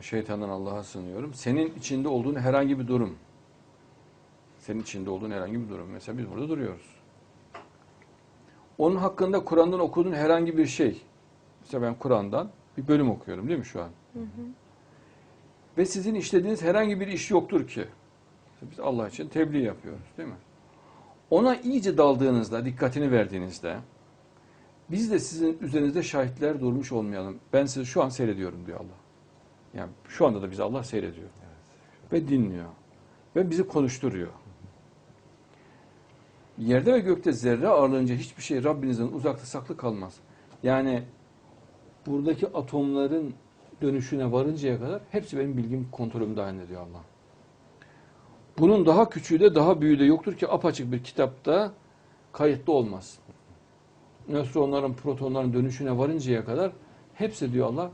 şeytandan Allah'a sığınıyorum. Senin içinde olduğun herhangi bir durum. Senin içinde olduğun herhangi bir durum. Mesela biz burada duruyoruz. Onun hakkında Kur'an'dan okuduğun herhangi bir şey. Mesela ben Kur'an'dan bir bölüm okuyorum değil mi şu an? Ve sizin işlediğiniz herhangi bir iş yoktur ki. Biz Allah için tebliğ yapıyoruz değil mi? Ona iyice daldığınızda, dikkatini verdiğinizde biz de sizin üzerinizde şahitler durmuş olmayalım. Ben sizi şu an seyrediyorum diyor Allah. Yani şu anda da bizi Allah seyrediyor. Ve dinliyor. Ve bizi konuşturuyor. Yerde ve gökte zerre ağırlığınca hiçbir şey Rabbinizden uzakta saklı kalmaz. Yani buradaki atomların dönüşüne varıncaya kadar hepsi benim bilgim kontrolüm dahilinde diyor Allah. Bunun daha küçüğü de daha büyüğü de yoktur ki apaçık bir kitapta kayıtlı olmaz. Nötronların, protonların dönüşüne varıncaya kadar hepsi diyor Allah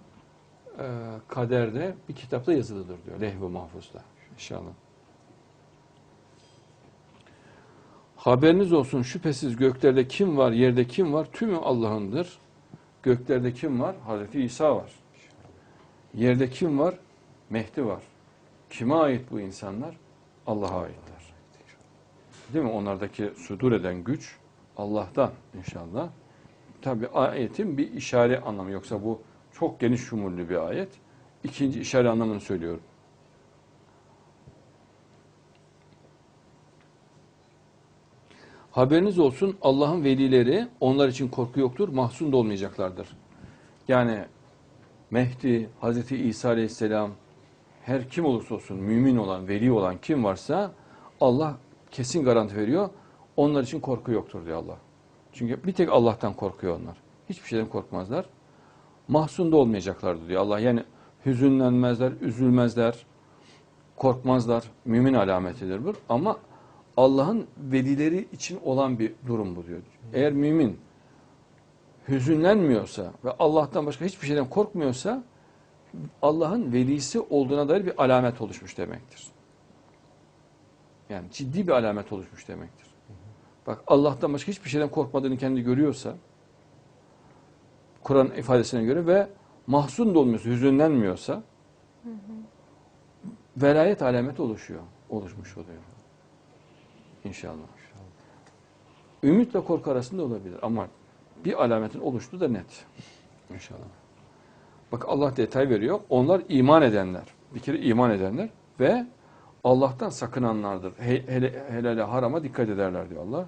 e, kaderde bir kitapta yazılıdır diyor. Lehv-i mahfuzda inşallah. Haberiniz olsun şüphesiz göklerde kim var, yerde kim var tümü Allah'ındır. Göklerde kim var? Hazreti İsa var. Yerde kim var? Mehdi var. Kime ait bu insanlar? Allah'a aitler. Değil mi? Onlardaki sudur eden güç Allah'tan inşallah. Tabi ayetin bir işare anlamı yoksa bu çok geniş şumullü bir ayet. İkinci işare anlamını söylüyorum. Haberiniz olsun Allah'ın velileri onlar için korku yoktur, mahzun da olmayacaklardır. Yani Mehdi, Hazreti İsa Aleyhisselam her kim olursa olsun mümin olan, veli olan kim varsa Allah kesin garanti veriyor. Onlar için korku yoktur diyor Allah. Çünkü bir tek Allah'tan korkuyor onlar. Hiçbir şeyden korkmazlar. Mahzun da olmayacaklardır diyor Allah. Yani hüzünlenmezler, üzülmezler, korkmazlar. Mümin alametidir bu. Ama Allah'ın velileri için olan bir durum bu diyor. Eğer mümin hüzünlenmiyorsa ve Allah'tan başka hiçbir şeyden korkmuyorsa Allah'ın velisi olduğuna dair bir alamet oluşmuş demektir. Yani ciddi bir alamet oluşmuş demektir. Bak Allah'tan başka hiçbir şeyden korkmadığını kendi görüyorsa Kur'an ifadesine göre ve mahzun da olmuyorsa, hüzünlenmiyorsa velayet alameti oluşuyor. Oluşmuş oluyor. İnşallah. Ümitle korku arasında olabilir ama bir alametin oluştuğu da net. İnşallah. Bak Allah detay veriyor. Onlar iman edenler. Bir kere iman edenler ve Allah'tan sakınanlardır. He, hele, helale harama dikkat ederler diyor Allah.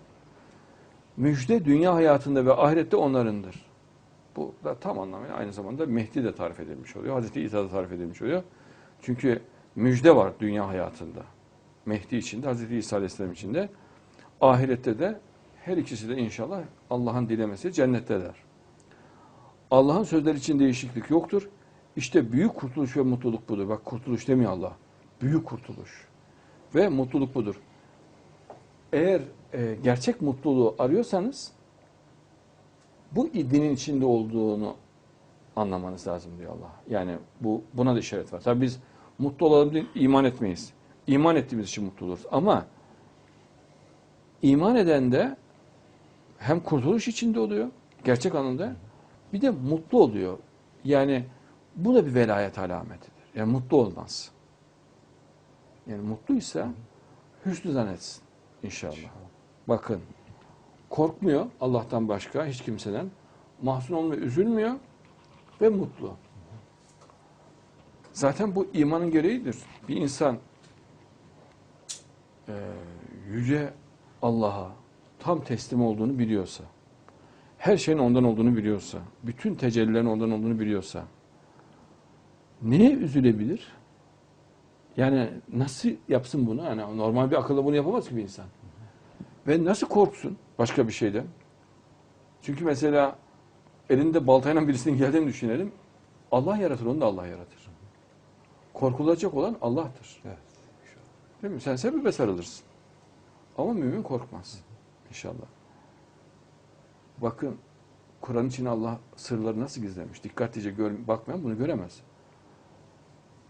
Müjde dünya hayatında ve ahirette onlarındır. Bu da tam anlamıyla aynı zamanda Mehdi de tarif edilmiş oluyor. Hazreti İsa da tarif edilmiş oluyor. Çünkü müjde var dünya hayatında. Mehdi içinde, Hazreti İsa Aleyhisselam içinde. Ahirette de her ikisi de inşallah Allah'ın dilemesi cennetteler. Allah'ın sözleri için değişiklik yoktur. İşte büyük kurtuluş ve mutluluk budur. Bak kurtuluş demiyor Allah. Büyük kurtuluş ve mutluluk budur. Eğer e, gerçek mutluluğu arıyorsanız bu dinin içinde olduğunu anlamanız lazım diyor Allah. Yani bu buna da işaret var. Tabii biz mutlu olalım diye iman etmeyiz. İman ettiğimiz için mutlu oluruz. Ama iman eden de hem kurtuluş içinde oluyor gerçek anlamda bir de mutlu oluyor. Yani bu da bir velayet alametidir. Yani mutlu olmaz. Yani mutluysa hüsnü zannetsin inşallah. Bakın korkmuyor Allah'tan başka hiç kimseden. Mahzun olmuyor, üzülmüyor ve mutlu. Zaten bu imanın gereğidir. Bir insan e, yüce Allah'a tam teslim olduğunu biliyorsa, her şeyin ondan olduğunu biliyorsa, bütün tecellilerin ondan olduğunu biliyorsa, neye üzülebilir? Yani nasıl yapsın bunu? Yani normal bir akılla bunu yapamaz ki bir insan. Ve nasıl korksun başka bir şeyden? Çünkü mesela elinde baltayla birisinin geldiğini düşünelim. Allah yaratır, onu da Allah yaratır. Korkulacak olan Allah'tır. Evet. Değil mi? Sen sebebe sarılırsın. Ama mümin korkmaz. İnşallah. Bakın Kur'an için Allah sırları nasıl gizlemiş. Dikkatlice gör, bakmayan bunu göremez.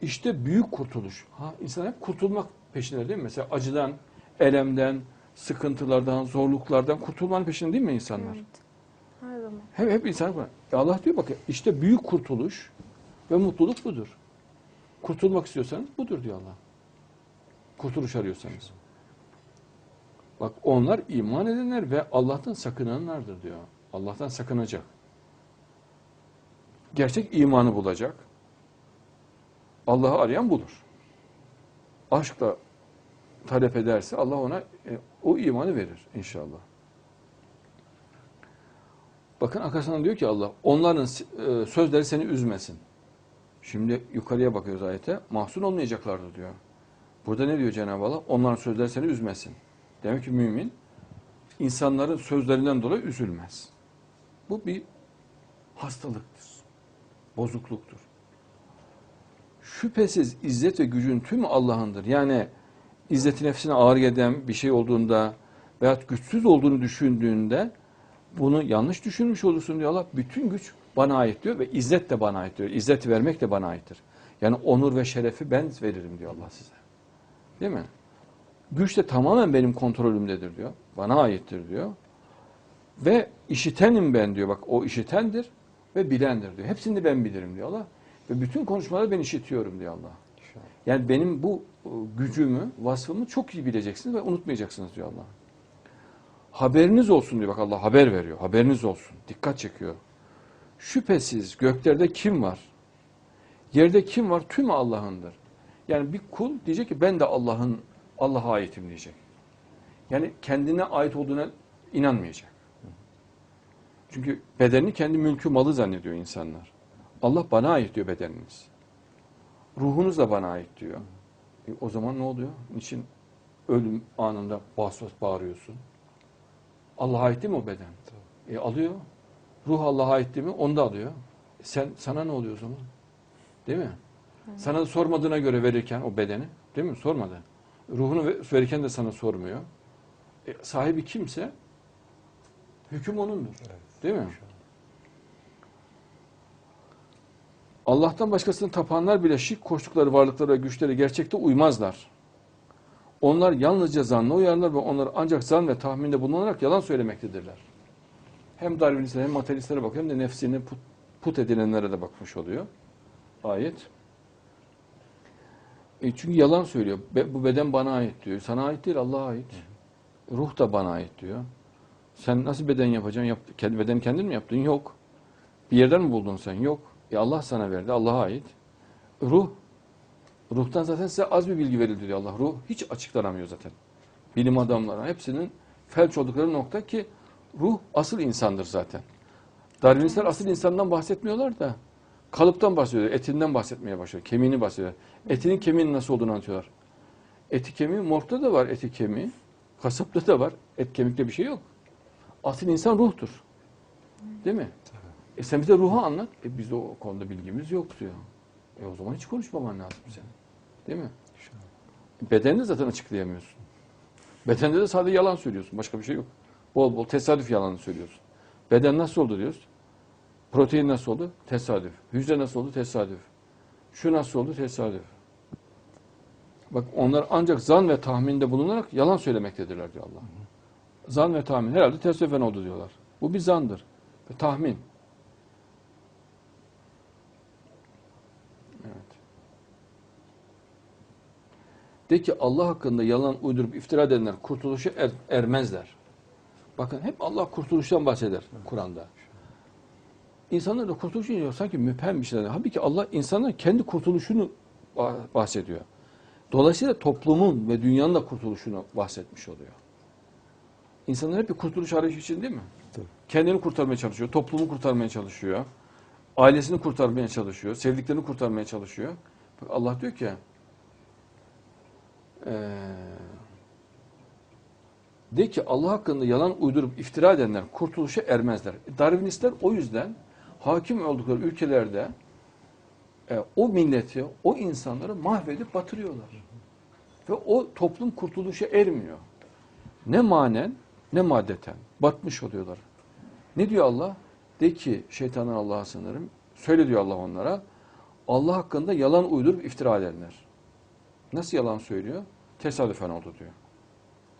İşte büyük kurtuluş. Ha, insan hep kurtulmak peşinde değil mi? Mesela acıdan, elemden, sıkıntılardan, zorluklardan kurtulmanın peşinde değil mi insanlar? Evet. Her zaman. Hep, hep insan E Allah diyor bakın işte büyük kurtuluş ve mutluluk budur. Kurtulmak istiyorsanız budur diyor Allah. Kurtuluş arıyorsanız. Bak onlar iman edenler ve Allah'tan sakınanlardır diyor. Allah'tan sakınacak. Gerçek imanı bulacak. Allah'ı arayan bulur. Aşkla talep ederse Allah ona e, o imanı verir inşallah. Bakın arkasından diyor ki Allah, onların e, sözleri seni üzmesin. Şimdi yukarıya bakıyoruz ayete, mahzun olmayacaklardır diyor. Burada ne diyor Cenab-ı Allah? Onların sözleri seni üzmesin. Demek ki mümin, insanların sözlerinden dolayı üzülmez. Bu bir hastalıktır, bozukluktur. Şüphesiz izzet ve gücün tümü Allah'ındır. Yani izzeti nefsine ağır gelen bir şey olduğunda veyahut güçsüz olduğunu düşündüğünde bunu yanlış düşünmüş olursun diyor Allah. Bütün güç bana ait diyor ve izzet de bana ait diyor. İzzet vermek de bana aittir. Yani onur ve şerefi ben veririm diyor Allah size. Değil mi? Güç de tamamen benim kontrolümdedir diyor. Bana aittir diyor. Ve işitenim ben diyor. Bak o işitendir ve bilendir diyor. Hepsini ben bilirim diyor Allah. Ve bütün konuşmaları ben işitiyorum diyor Allah. Yani benim bu e, gücümü, vasfımı çok iyi bileceksiniz ve unutmayacaksınız diyor Allah. Haberiniz olsun diyor. Bak Allah haber veriyor. Haberiniz olsun. Dikkat çekiyor. Şüphesiz göklerde kim var? Yerde kim var? Tüm Allah'ındır. Yani bir kul diyecek ki ben de Allah'ın Allah'a aitim diyecek. Yani kendine ait olduğuna inanmayacak. Çünkü bedenini kendi mülkü malı zannediyor insanlar. Allah bana ait diyor bedeniniz. Ruhunuz da bana ait diyor. E, o zaman ne oluyor? Niçin ölüm anında bas bas bağırıyorsun? Allah'a ait değil mi o beden? E, alıyor. Ruh Allah'a ait değil mi? Onu da alıyor. E, sen sana ne oluyor o zaman? Değil mi? Sana da sormadığına göre verirken o bedeni, değil mi? Sormadı. Ruhunu ve- verirken de sana sormuyor. E, sahibi kimse hüküm onundur. Değil mi? Allah'tan başkasını tapanlar bile şirk koştukları varlıklara ve güçlere gerçekte uymazlar. Onlar yalnızca zanla uyarlar ve onlar ancak zan ve tahminde bulunarak yalan söylemektedirler. Hem Darwinistlere hem materyalistlere bakıyor hem de nefsini put, put edilenlere de bakmış oluyor. Ayet. E çünkü yalan söylüyor. Be- bu beden bana ait diyor. Sana ait değil Allah'a ait. Ruh da bana ait diyor. Sen nasıl beden yapacaksın? Yap, kendi beden kendin mi yaptın? Yok. Bir yerden mi buldun sen? Yok. E Allah sana verdi. Allah'a ait. Ruh. Ruhtan zaten size az bir bilgi verildi diyor Allah. Ruh hiç açıklanamıyor zaten. Bilim adamları hepsinin felç oldukları nokta ki ruh asıl insandır zaten. Darwinistler asıl insandan bahsetmiyorlar da kalıptan bahsediyor. Etinden bahsetmeye başlıyor. Kemiğini bahsediyor. Etinin kemiğinin nasıl olduğunu anlatıyorlar. Eti kemiği morgda da var eti kemiği. Kasapta da var. Et kemikte bir şey yok. Asıl insan ruhtur. Değil mi? E sen bize ruhu anlat. E bizde o konuda bilgimiz yok diyor. E o zaman hiç konuşmaman lazım senin. Değil mi? Bedenini de zaten açıklayamıyorsun. Bedende de sadece yalan söylüyorsun. Başka bir şey yok. Bol bol tesadüf yalanı söylüyorsun. Beden nasıl oldu diyoruz. Protein nasıl oldu? Tesadüf. Hücre nasıl oldu? Tesadüf. Şu nasıl oldu? Tesadüf. Bak onlar ancak zan ve tahminde bulunarak yalan söylemektedirler diyor Allah. Zan ve tahmin. Herhalde tesadüfen oldu diyorlar. Bu bir zandır. Ve tahmin. De ki Allah hakkında yalan uydurup iftira edenler kurtuluşa er- ermezler. Bakın hep Allah kurtuluştan bahseder Kur'an'da. İnsanlar da kurtuluş diyor sanki müphem bir şeyler. Halbuki Allah insanların kendi kurtuluşunu bah- bahsediyor. Dolayısıyla toplumun ve dünyanın da kurtuluşunu bahsetmiş oluyor. İnsanlar hep bir kurtuluş arayışı için değil mi? Tabii. Kendini kurtarmaya çalışıyor, toplumu kurtarmaya çalışıyor, ailesini kurtarmaya çalışıyor, sevdiklerini kurtarmaya çalışıyor. Bak Allah diyor ki, eee, de ki Allah hakkında yalan uydurup iftira edenler kurtuluşa ermezler. Darwinistler o yüzden hakim oldukları ülkelerde e, o milleti, o insanları mahvedip batırıyorlar. Ve o toplum kurtuluşa ermiyor. Ne manen ne maddeten. Batmış oluyorlar. Ne diyor Allah? De ki şeytandan Allah'a sınırım. Söyle diyor Allah onlara. Allah hakkında yalan uydurup iftira edenler. Nasıl yalan söylüyor? Tesadüfen oldu diyor.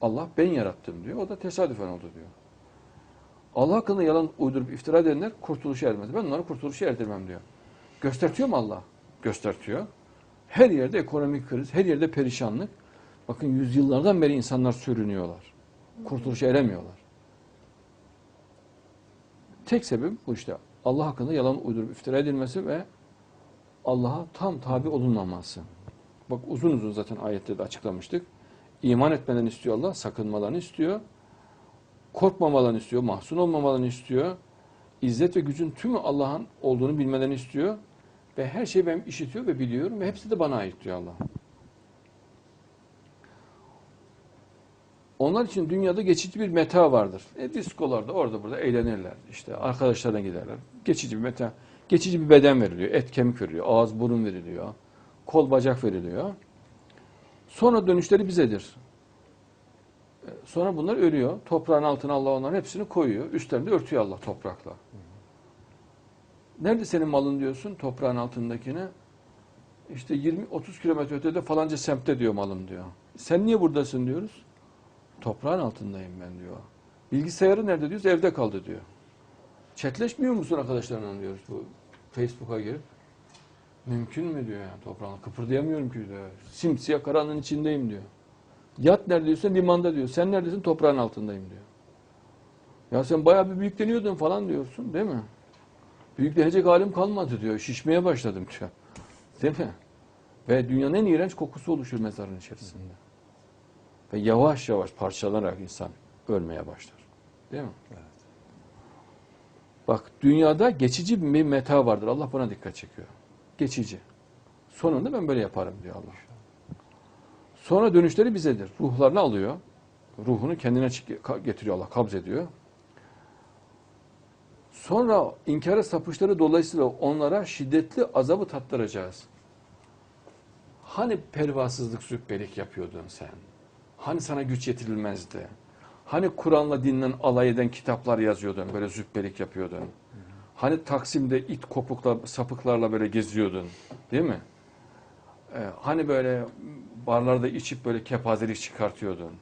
Allah ben yarattım diyor. O da tesadüfen oldu diyor. Allah hakkında yalan uydurup iftira edenler kurtuluşa ermez. Ben onları kurtuluşa erdirmem diyor. Göstertiyor mu Allah? Göstertiyor. Her yerde ekonomik kriz, her yerde perişanlık. Bakın yüzyıllardan beri insanlar sürünüyorlar. Kurtuluşa eremiyorlar. Tek sebep bu işte. Allah hakkında yalan uydurup iftira edilmesi ve Allah'a tam tabi olunmaması. Bak uzun uzun zaten ayette de açıklamıştık. İman etmeden istiyor Allah, sakınmalarını istiyor. Korkmamalarını istiyor, mahzun olmamalarını istiyor. İzzet ve gücün tümü Allah'ın olduğunu bilmelerini istiyor. Ve her şeyi ben işitiyor ve biliyorum ve hepsi de bana ait diyor Allah. Onlar için dünyada geçici bir meta vardır. E, diskolarda orada burada eğlenirler. İşte arkadaşlarına giderler. Geçici bir meta. Geçici bir beden veriliyor. Et kemik veriliyor. Ağız burun veriliyor. Kol bacak veriliyor. Sonra dönüşleri bizedir. E, Sonra bunlar ölüyor. Toprağın altına Allah onların hepsini koyuyor. Üstlerini örtüyor Allah toprakla. Nerede senin malın diyorsun toprağın altındakine? İşte 20-30 kilometre ötede falanca semtte diyor malım diyor. Sen niye buradasın diyoruz? Toprağın altındayım ben diyor. Bilgisayarı nerede diyoruz? Evde kaldı diyor. Chatleşmiyor musun arkadaşlarla diyoruz bu Facebook'a girip. Mümkün mü diyor yani toprağın. Kıpırdayamıyorum ki diyor. Simsiyah karanlığın içindeyim diyor. Yat nerede diyorsun? Limanda diyor. Sen neredesin? Toprağın altındayım diyor. Ya sen bayağı bir büyükleniyordun falan diyorsun değil mi? Büyüklenecek halim kalmadı diyor. Şişmeye başladım diyor. Değil mi? Ve dünyanın en iğrenç kokusu oluşur mezarın içerisinde. Ve yavaş yavaş parçalanarak insan ölmeye başlar. Değil mi? Evet. Bak dünyada geçici bir meta vardır. Allah buna dikkat çekiyor. Geçici. Sonunda ben böyle yaparım diyor Allah. Sonra dönüşleri bizedir. Ruhlarını alıyor. Ruhunu kendine getiriyor Allah, kabz ediyor. Sonra inkara sapışları dolayısıyla onlara şiddetli azabı tattıracağız. Hani pervasızlık, zübbelik yapıyordun sen? Hani sana güç yetirilmezdi? Hani Kur'an'la dinlen alay eden kitaplar yazıyordun, böyle zübbelik yapıyordun? Hani Taksim'de it kopukla, sapıklarla böyle geziyordun, değil mi? Ee, hani böyle barlarda içip böyle kepazelik çıkartıyordun?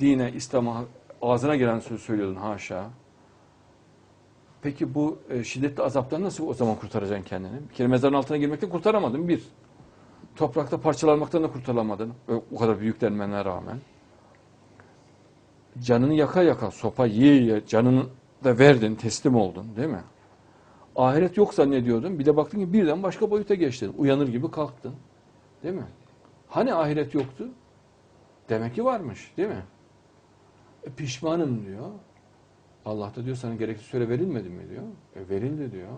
Dine, İslam'a ağzına gelen söz söylüyordun haşa. Peki bu e, şiddetli azaptan nasıl o zaman kurtaracaksın kendini? Bir kere mezarın altına girmekten kurtaramadın bir. Toprakta parçalanmaktan da kurtaramadın. O- O kadar büyüklenmene rağmen. Canını yaka yaka, sopa yiye yiye canını da verdin, teslim oldun değil mi? Ahiret yok zannediyordun. Bir de baktın ki birden başka boyuta geçtin. Uyanır gibi kalktın. Değil mi? Hani ahiret yoktu? Demek ki varmış değil mi? E, pişmanım diyor. Allah da diyor sana gerekli süre verilmedi mi diyor. E, verildi diyor.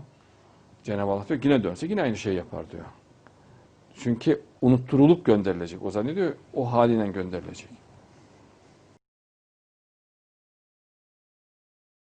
Cenab-ı Allah diyor yine dönse yine aynı şey yapar diyor. Çünkü unutturulup gönderilecek. O zannediyor o haliyle gönderilecek.